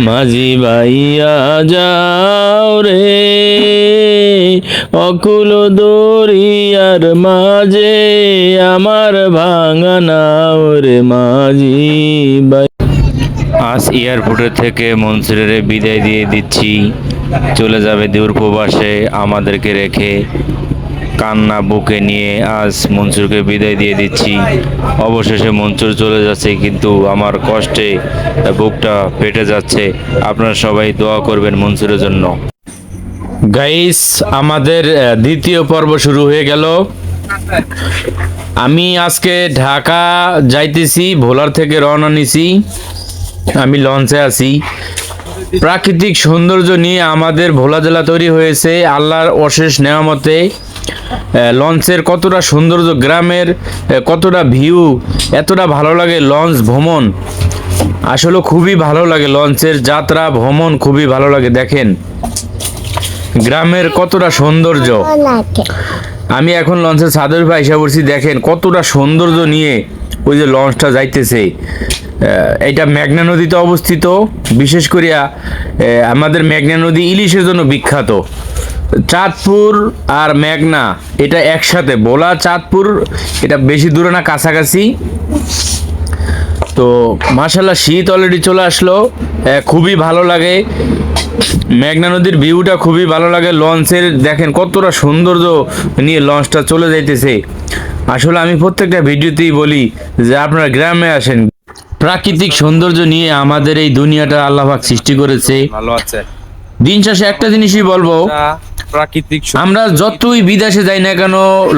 মাঝি বাইয়া যাও রে। অকুল দরিয়ার মাঝে আমার ভাঙা নাও রে মাঝি বাই আজ এয়ারপোর্টের থেকে মনসুরের বিদায় দিয়ে দিচ্ছি। চলে যাবে দূর প্রবাসে আমাদেরকে রেখে। কান্না বুকে নিয়ে আজ মনসুরকে বিদায় দিয়ে দিচ্ছি। অবশেষে মনসুর চলে যাচ্ছে কিন্তু আমার কষ্টে বুকটা ফেটে যাচ্ছে। আপনারা সবাই দোয়া করবেন মনসুরের জন্য। গাইস আমাদের দ্বিতীয় পর্ব শুরু হয়ে গেল। আমি আজকে ঢাকা যাইতেছি ভোলার থেকে রওনা নিছি। আমি লঞ্চে আছি। প্রাকৃতিক সৌন্দর্য নিয়ে আমাদের ভোলা জেলা তৈরি হয়েছে আল্লাহর অশেষ নেয়ামতে। আহ, লঞ্চের কতটা সৌন্দর্য, গ্রামের কতটা ভিউ এতটা ভালো লাগে লঞ্চ ভ্রমণ। আসলে খুবই ভালো লাগে লঞ্চের যাত্রা, ভ্রমণ খুবই ভালো লাগে, দেখেন। গ্রামের কতটা সৌন্দর্য। আমি এখন লঞ্চের ছাদের উপরে এসে পড়ছি, দেখেন কতটা সৌন্দর্য নিয়ে ওই যে লঞ্চটা যাইতেছে। এটা মেঘনা নদীতে অবস্থিত, বিশেষ করিয়া আমাদের মেঘনা নদী ইলিশের জন্য বিখ্যাত। চাঁদপুর আর মেঘনা এটা একসাথে। বোলা চাঁদপুর এটা বেশি দূরে না কাছাকাছি। তো মাশাল্লাহ শীত অলরেডি চলে আসলো। খুবই ভালো লাগে। মেঘনা নদীর ভিউটা খুবই ভালো লাগে। লঞ্চের দেখেন কতটা সৌন্দর্য নিয়ে লঞ্চটা চলে যাইতেছে। আসলে আমি প্রত্যেকটা ভিডিওতেই বলি যে আপনারা গ্রামে আসেন। প্রাকৃতিক সৌন্দর্য নিয়ে আমাদের এই দুনিয়াটা আল্লাহাক সৃষ্টি করেছে। ভালো আছে। দিন শেষে একটা জিনিসই বলব প্রাকৃতিক আমরা যতই বিদেশে যাই না কেন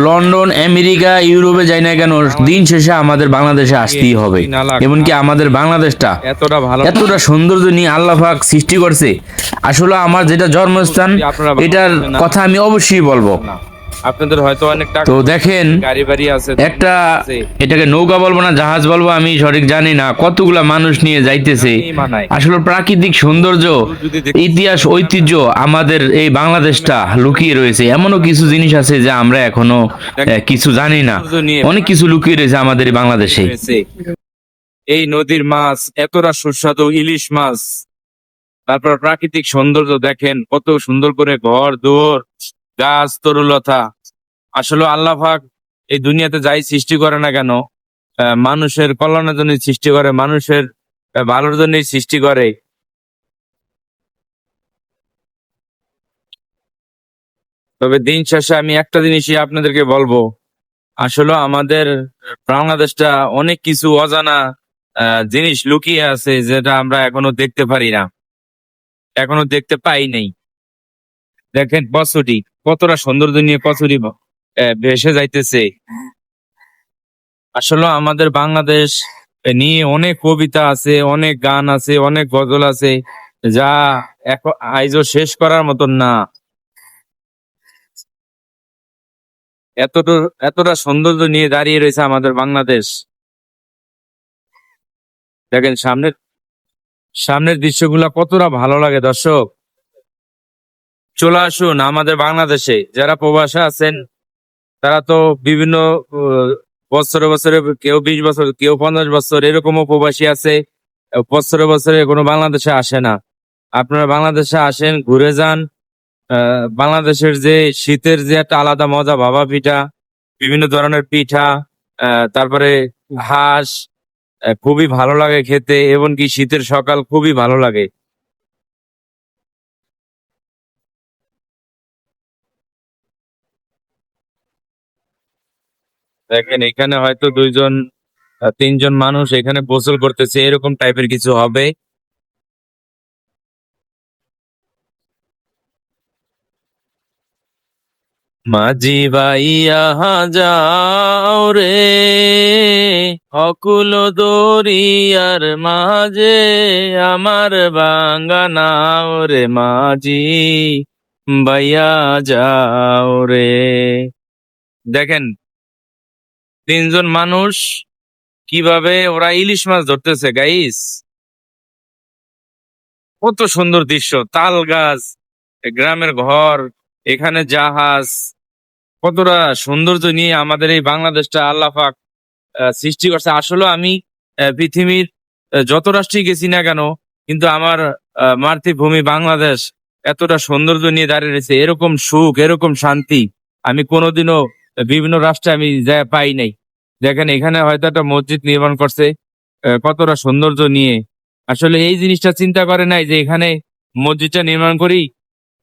লন্ডন আমেরিকা ইউরোপে যাই না কেন দিন শেষে আমাদের বাংলাদেশে আসতেই হবে। এমনকি আমাদের বাংলাদেশটা এতটা ভালো। এতটা সৌন্দর্য নিয়ে আল্লাহ পাক সৃষ্টি করছে। আসলে আমার যেটা জন্মস্থান এটার কথা আমি অবশ্যই বলব। আপনাদের হয়তো অনেক টাকা তো দেখেন গাড়ি বাড়ি আছে একটা এটাকে নৌকা বলব না জাহাজ বলব আমি সঠিক জানি না কতগুলা মানুষ নিয়ে যাইতেছে। আসলে প্রাকৃতিক সৌন্দর্য ইতিহাস ঐতিহ্য আমাদের এই বাংলাদেশটা লুকিয়ে রয়েছে। এমনও কিছু জিনিস আছে যা আমরা এখনও কিছু জানি না। অনেক কিছু লুকিয়ে রয়েছে আমাদের বাংলাদেশে। এই নদীর মাছ এতটা সুস্বাদু ইলিশ মাছ। তারপর প্রাকৃতিক সৌন্দর্য দেখেন কত সুন্দর করে ঘর দুয়ার। গাছ, তরুলতা। আসলে আল্লাহ এই দুনিয়াতে যাই সৃষ্টি করে না কেন মানুষের কল্যাণের জন্য সৃষ্টি করে, মানুষের ভালোর জন্যই সৃষ্টি করে। তবে দিন শেষে আমি একটা জিনিসই আপনাদেরকে বলব। আসলে আমাদের বাংলাদেশটা অনেক কিছু অজানা জিনিস লুকিয়ে আছে যেটা আমরা এখনও দেখতে পারি না। এখনও দেখতে পাই নাই। দেখেন কচুরি, কতটা সৌন্দর্য নিয়ে কচুরি ভেসে যাইতেছে। আসলে আমাদের বাংলাদেশ নিয়ে অনেক কবিতা আছে, অনেক গান আছে, অনেক গজল আছে, যা এখন আইজও শেষ করার মতন না। এতটা এতটা সৌন্দর্য নিয়ে দাঁড়িয়ে রয়েছে আমাদের বাংলাদেশ। দেখেন সামনের সামনের দৃশ্যগুলা কতটা ভালো লাগে দর্শক। চলে আসুন আমাদের বাংলাদেশে। যারা প্রবাসে আছেন, তারা তো বিভিন্ন বছরে বছরে কেউ বিশ বছর, কেউ পঞ্চাশ বছর এরকমও প্রবাসী আছে। বছরে বছরে কোনো বাংলাদেশে আসে না। আপনারা বাংলাদেশে আসেন, ঘুরে যান। বাংলাদেশের যে শীতের যে একটা আলাদা মজা ভাবা পিঠা, বিভিন্ন ধরনের পিঠা তারপরে হাঁস খুবই ভালো লাগে খেতে এমনকি শীতের সকাল খুবই ভালো লাগে। দেখেন, এখানে হয়তো দুইজন তিনজন মানুষ এখানে গোসল করতেছে, এরকম টাইপের কিছু হবে। মাঝি ভাইয়া যাও রে, অকুল দরিয়ার মাঝে আমার বাঙ্গানাও রে মাঝি ভাইয়া, যাও রে। দেখেন তিনজন মানুষ কীভাবে ওরা ইলিশ মাছ ধরতেছে গাইস কত সুন্দর দৃশ্য। তাল গাছ গ্রামের ঘর এখানে জাহাজ। কতটা সৌন্দর্য নিয়ে আমাদের এই বাংলাদেশটা আল্লাহ পাক আহ, সৃষ্টি করছে। আসলে আমি পৃথিবীর যত রাষ্ট্রে গেছি না কেন কিন্তু আমার মাতৃভূমি বাংলাদেশ এতটা সৌন্দর্য নিয়ে দাঁড়িয়ে রয়েছে। এরকম সুখ এরকম শান্তি আমি কোনোদিনও বিভিন্ন রাষ্ট্রে আমি যা পাই নাই। দেখেন এখানে হয়তো একটা মসজিদ নির্মাণ করছে কতটা সৌন্দর্য নিয়ে। আসলে এই জিনিসটা চিন্তা করে নাই যে এখানে মসজিদটা নির্মাণ করি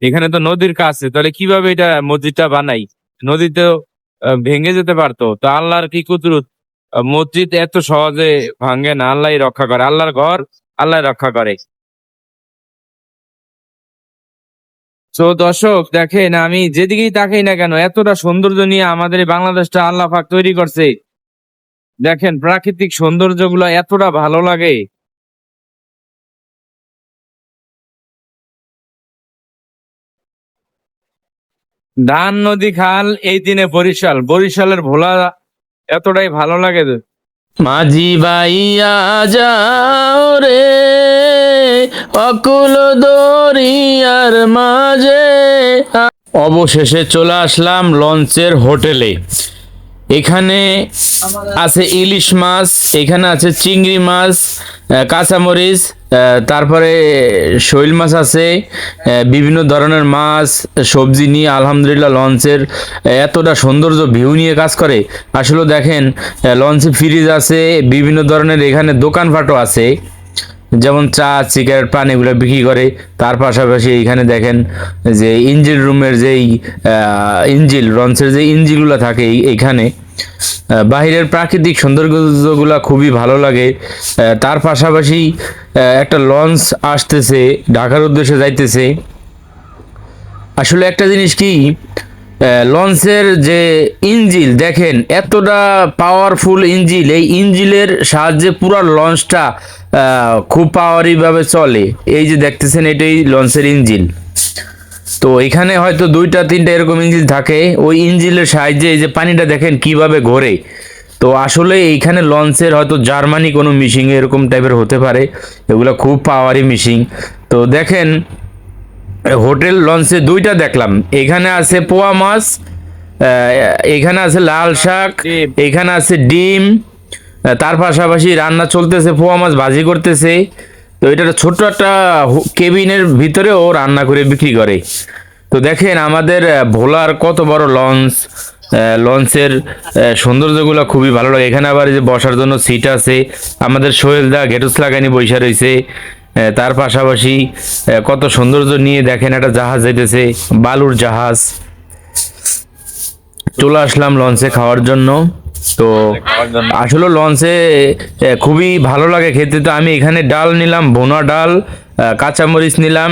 এখানে তো নদীর কাছে তাহলে কীভাবে এটা মসজিদটা বানাই? নদীতেও আহ, ভেঙে যেতে পারতো তো আল্লাহর কি কুদরত? মসজিদ এত সহজে ভাঙে না আল্লাহ রক্ষা করে আল্লাহর ঘর আল্লাহ রক্ষা করে। তো দর্শক, দেখেন, আমি যেদিকেই তাকাই না কেন, এতটা সৌন্দর্য নিয়ে আমাদের বাংলাদেশটা আল্লাহ পাক তৈরি করছে। দেখেন, প্রাকৃতিক সৌন্দর্য সৌন্দর্যগুলো এতটা ভালো লাগে। ধান, নদী, খাল, এই দিনে বরিশাল। বরিশালের ভোলা এতটাই ভালো লাগে। মাঝি বাইয়া যাও রে। অকুল দরিয়ার মাঝে। অবশেষে চলে আসলাম লঞ্চের হোটেলে। এখানে আছে ইলিশ মাছ, এখানে আছে চিংড়ি মাছ কাঁচামরিচ তারপরে শৈল মাছ আছে বিভিন্ন ধরনের মাছ, সবজি নিয়ে আলহামদুলিল্লাহ লঞ্চের এতটা সৌন্দর্য ভিউ নিয়ে কাজ করে। আসলে দেখেন লঞ্চে ফ্রিজ আছে, বিভিন্ন ধরনের এখানে দোকানপাটও আছে। যেমন চা সিগারেট পান এগুলো বিক্রি করে। তার পাশাপাশি এখানে দেখেন যে ইঞ্জিল রুমের যেই ইঞ্জিল লঞ্চের যে ইঞ্জিলগুলো থাকে এই- এইখানে বাহিরের প্রাকৃতিক সৌন্দর্যগুলো খুবই ভালো লাগে। তার পাশাপাশি একটা লঞ্চ আসতেছে, ঢাকার উদ্দেশ্যে যাইতেছে। আসলে একটা জিনিস কি লঞ্চের যে ইঞ্জিল, দেখেন, এতটা পাওয়ারফুল ইঞ্জিল। এই ইঞ্জিলের সাহায্যে পুরো লঞ্চটা খুব পাওয়ারিভাবে চলে। এই যে দেখতেছেন, এটাই লঞ্চের ইঞ্জিল। তো এখানে হয়তো দুইটা, তিনটা এরকম ইঞ্জিল থাকে। ওই ইঞ্জিলের সাহায্যে এই যে পানিটা দেখেন, কীভাবে ঘোরে। তো আসলে এইখানে লঞ্চের হয়তো জার্মানি কোনো মিশিং এরকম টাইপের হতে পারে। এগুলো খুব পাওয়ারি মিশিং তো দেখেন হোটেল লঞ্চে দুইটা দেখলাম। এখানে আছে পোয়া মাছ এখানে আছে লাল শাক। এখানে আছে ডিম তার পাশাপাশি রান্না চলতেছে পোয়া মাছ ভাজি করতেছে। তো এটা ছোট্ট একটা কেবিনের ভিতরে ও রান্না করে বিক্রি করে। তো দেখেন আমাদের ভোলার কত বড় লঞ্চ লঞ্চের সৌন্দর্যগুলো খুবই ভালো লাগে। এখানে আবার যে বসার জন্য সিট আছে। আমাদের সোহেল দা গেটুস লাগানি বৈশা রয়েছে তার পাশাপাশি কত সৌন্দর্য নিয়ে দেখেন একটা জাহাজ যাইতেছে বালুর জাহাজ। চলে আসলাম লঞ্চে খাওয়ার জন্য। তো আসলে লঞ্চে খুবই ভালো লাগে খেতে। তো আমি এখানে ডাল নিলাম, ভোনা ডাল কাঁচামরিচ নিলাম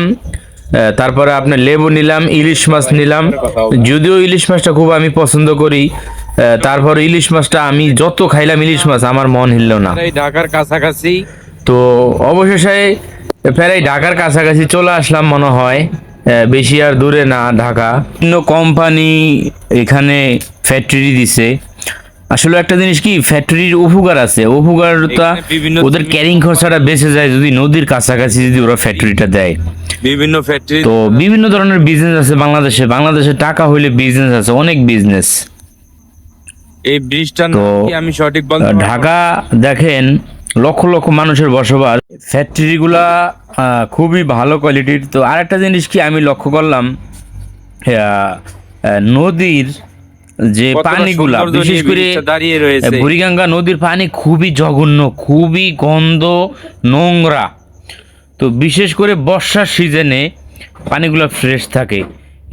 তারপরে আপনার লেবু নিলাম, ইলিশ মাছ নিলাম। যদিও ইলিশ মাছটা খুব আমি পছন্দ করি তারপর ইলিশ মাছটা আমি যত খাইলাম, ইলিশ মাছ আমার মন হিলল না। ঢাকার কাছাকাছি তো অবশেষে প্রায় ঢাকার কাছাকাছি চলে আসলাম মনে হয়। বেশি আর দূরে না ঢাকা। বিভিন্ন কোম্পানি এখানে ফ্যাক্টরি দিছে। আসলে একটা জিনিস কি ফ্যাক্টরির উপকার আছে। উপকারটা বিভিন্ন ওদের ক্যারিং খরচাটা বেঁচে যায় যদি নদীর কাছাকাছি যদি ওরা ফ্যাক্টরিটা দেয়। বিভিন্ন ফ্যাক্টরি তো বিভিন্ন ধরনের বিজনেস আছে বাংলাদেশে। বাংলাদেশে টাকা হইলে বিজনেস আছে অনেক বিজনেস এই তো, আমি সঠিক বলতে ঢাকা দেখেন লক্ষ লক্ষ মানুষের বসবাস। ফ্যাক্টরিগুলা খুবই ভালো কোয়ালিটির তো আরেকটা জিনিস কি আমি লক্ষ্য করলাম নদীর যে পানিগুলা বিশেষ করে দাঁড়িয়ে রয়েছে। বুড়িগঙ্গা নদীর পানি খুবই জঘন্য খুবই গন্ধ নোংরা। তো বিশেষ করে বর্ষার সিজনে পানিগুলো ফ্রেশ থাকে।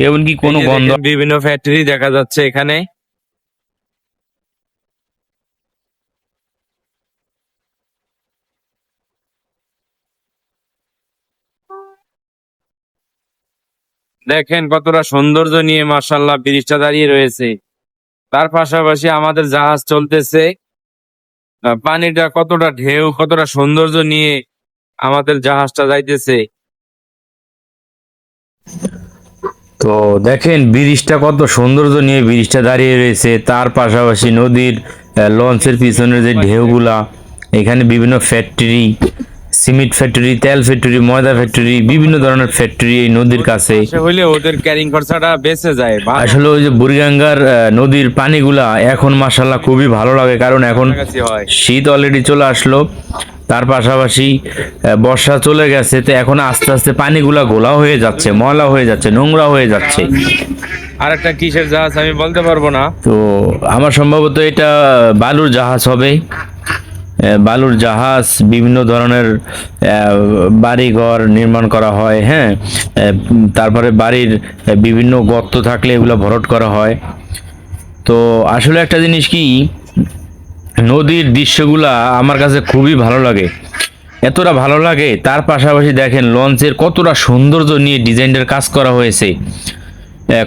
এমনকি কোনো গন্ধ বিভিন্ন ফ্যাক্টরি দেখা যাচ্ছে এখানে। দেখেন কতটা সৌন্দর্য নিয়ে মার্শাল্লাহ ব্রিজটা দাঁড়িয়ে রয়েছে। তার পাশাপাশি আমাদের জাহাজ চলতেছে। পানিটা কতটা ঢেউ, কতটা সৌন্দর্য নিয়ে আমাদের জাহাজটা যাইতেছে। তো দেখেন ব্রিজটা কত সৌন্দর্য নিয়ে ব্রিজটা দাঁড়িয়ে রয়েছে। তার পাশাপাশি নদীর লঞ্চের পিছনের যে ঢেউগুলা, এখানে বিভিন্ন ফ্যাক্টরি সিমেন্ট ফ্যাক্টরি তেল ফ্যাক্টরি ময়দা ফ্যাক্টরি বিভিন্ন ধরনের ফ্যাক্টরি এই নদীর কাছে। হইলে ওদের ক্যারিং খরচাটা বেঁচে যায় আসলে ওই যে বুড়িগঙ্গার নদীর পানিগুলা এখন মাসাল্লাহ খুবই ভালো লাগে কারণ এখন হয়। শীত অলরেডি চলে আসলো। তার পাশাপাশি বর্ষা চলে গেছে তো এখন আস্তে আস্তে পানিগুলা গোলা হয়ে যাচ্ছে ময়লা হয়ে যাচ্ছে নোংরা হয়ে যাচ্ছে। আর একটা কিসের জাহাজ আমি বলতে পারব না। তো আমার সম্ভবত এটা বালুর জাহাজ হবে। বালুর জাহাজ, বিভিন্ন ধরনের বাড়িঘর নির্মাণ করা হয় হ্যাঁ? তারপরে বাড়ির বিভিন্ন গর্ত থাকলে এগুলো ভরট করা হয়। তো আসলে একটা জিনিস কি, নদীর দৃশ্যগুলা আমার কাছে খুবই ভালো লাগে। এতটা ভালো লাগে, তার পাশাপাশি দেখেন লঞ্চের কতটা সৌন্দর্য নিয়ে ডিজাইনের কাজ করা হয়েছে।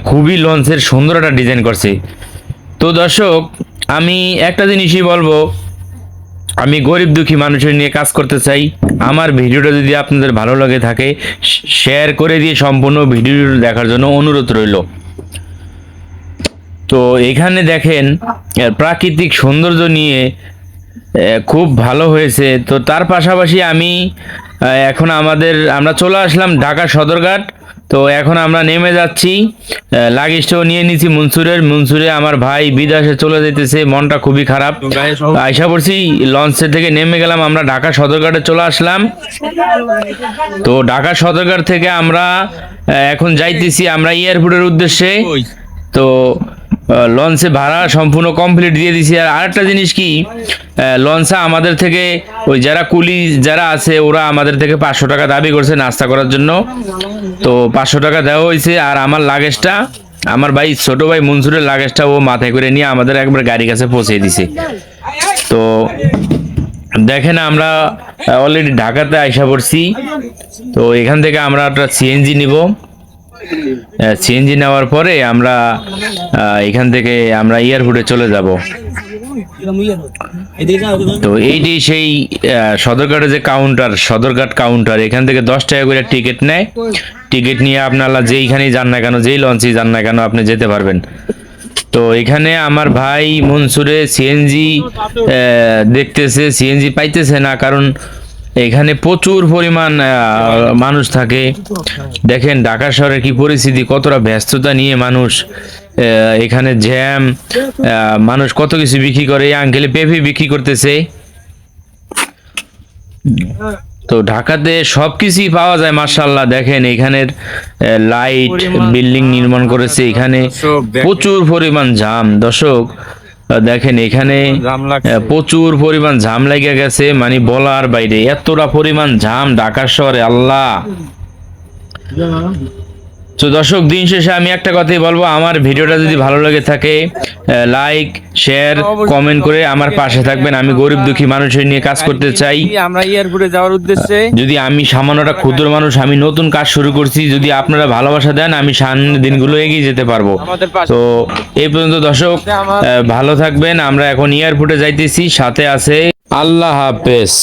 খুবই লঞ্চের সুন্দর একটা ডিজাইন করছে। তো দর্শক, আমি একটা জিনিসই বলব আমি গরিব দুঃখী মানুষের নিয়ে কাজ করতে চাই। আমার ভিডিওটা যদি আপনাদের ভালো লাগে থাকে শেয়ার করে দিয়ে সম্পূর্ণ ভিডিওটা দেখার জন্য অনুরোধ রইল। তো এখানে দেখেন প্রাকৃতিক সৌন্দর্য নিয়ে খুব ভালো হয়েছে। তো তার পাশাপাশি আমি এখন আমাদের, আমরা চলে আসলাম ঢাকা সদরঘাট। তো এখন আমরা নেমে যাচ্ছি। লাগেজটাও নিয়ে নিছি মনসুরের। মনসুরে আমার ভাই বিদেশে চলে যেতেছে, মনটা খুবই খারাপ। আশা করছি লঞ্চের থেকে নেমে গেলাম, আমরা ঢাকা সদরঘাটে চলে আসলাম। তো ঢাকা সদরঘাট থেকে আমরা এখন যাইতেছি আমরা এয়ারপোর্টের উদ্দেশ্যে। তো লঞ্চে ভাড়া সম্পূর্ণ কমপ্লিট দিয়ে দিছি। আর আরেকটা জিনিস কি লঞ্চে আমাদের থেকে ওই যারা কুলি যারা আছে, ওরা আমাদের থেকে পাঁচশো টাকা দাবি করছে নাস্তা করার জন্য। তো পাঁচশো টাকা দেওয়া হয়েছে আর আমার লাগেজটা আমার ভাই, ছোট ভাই মনসুরের লাগেজটা ও মাথায় করে নিয়ে আমাদের একবার গাড়ির কাছে পৌঁছে দিছে। তো দেখেন আমরা অলরেডি ঢাকাতে আইসা পড়ছি। তো এখান থেকে আমরা একটা সিএনজি নিব। সিএনজি নেওয়ার পরে আমরা এখান থেকে আমরা এয়ারপোর্টে চলে যাব। তো এইটি সেই আহ, সদরঘাটে যে কাউন্টার সদরঘাট কাউন্টার এখান থেকে দশ টাকা করে টিকিট নেয়। টিকিট নিয়ে আপনারা যেইখানেই যান না কেন যেই লঞ্চেই যান না কেন আপনি যেতে পারবেন। তো এখানে আমার ভাই মনসুরে সিএনজি দেখতেছে সিএনজি পাইতেছে না কারণ এখানে প্রচুর পরিমাণ আহ, মানুষ থাকে। দেখেন ঢাকা শহরের কি পরিস্থিতি কতটা ব্যস্ততা নিয়ে মানুষ এখানে জ্যাম মানুষ কত কিছু বিক্রি করে। এই আঙ্কেলে পেঁপে বিক্রি করতেছে। তো ঢাকাতে সবকিছুই পাওয়া যায় মার্শাল্লাহ দেখেন এখানের লাইট বিল্ডিং নির্মাণ করেছে। এখানে প্রচুর পরিমাণ জাম দর্শক দেখেন এখানে প্রচুর পরিমাণ ঝাম লেগে গেছে মানে বলার বাইরে। এতটা পরিমাণ ঝাম ঢাকার শহরে আল্লাহ। তো দর্শক দিন শেষে আমি একটা কথাই বলব। আমার ভিডিওটা যদি ভালো লাগে থাকে লাইক শেয়ার কমেন্ট করে আমার পাশে থাকবেন। আমি গরিব দুঃখী মানুষের নিয়ে কাজ করতে চাই। আমরা এয়ারপোর্টে যাওয়ার উদ্দেশ্যে যদি আমি সামান্যটা ক্ষুদ্র মানুষ আমি নতুন কাজ শুরু করছি। যদি আপনারা ভালোবাসা দেন আমি সামনের দিনগুলো এগিয়ে যেতে পারব। তো এই পর্যন্ত দর্শক ভালো থাকবেন। আমরা এখন এয়ারপোর্টে যাইতেছি। সাথে আছে আল্লাহ হাফেজ।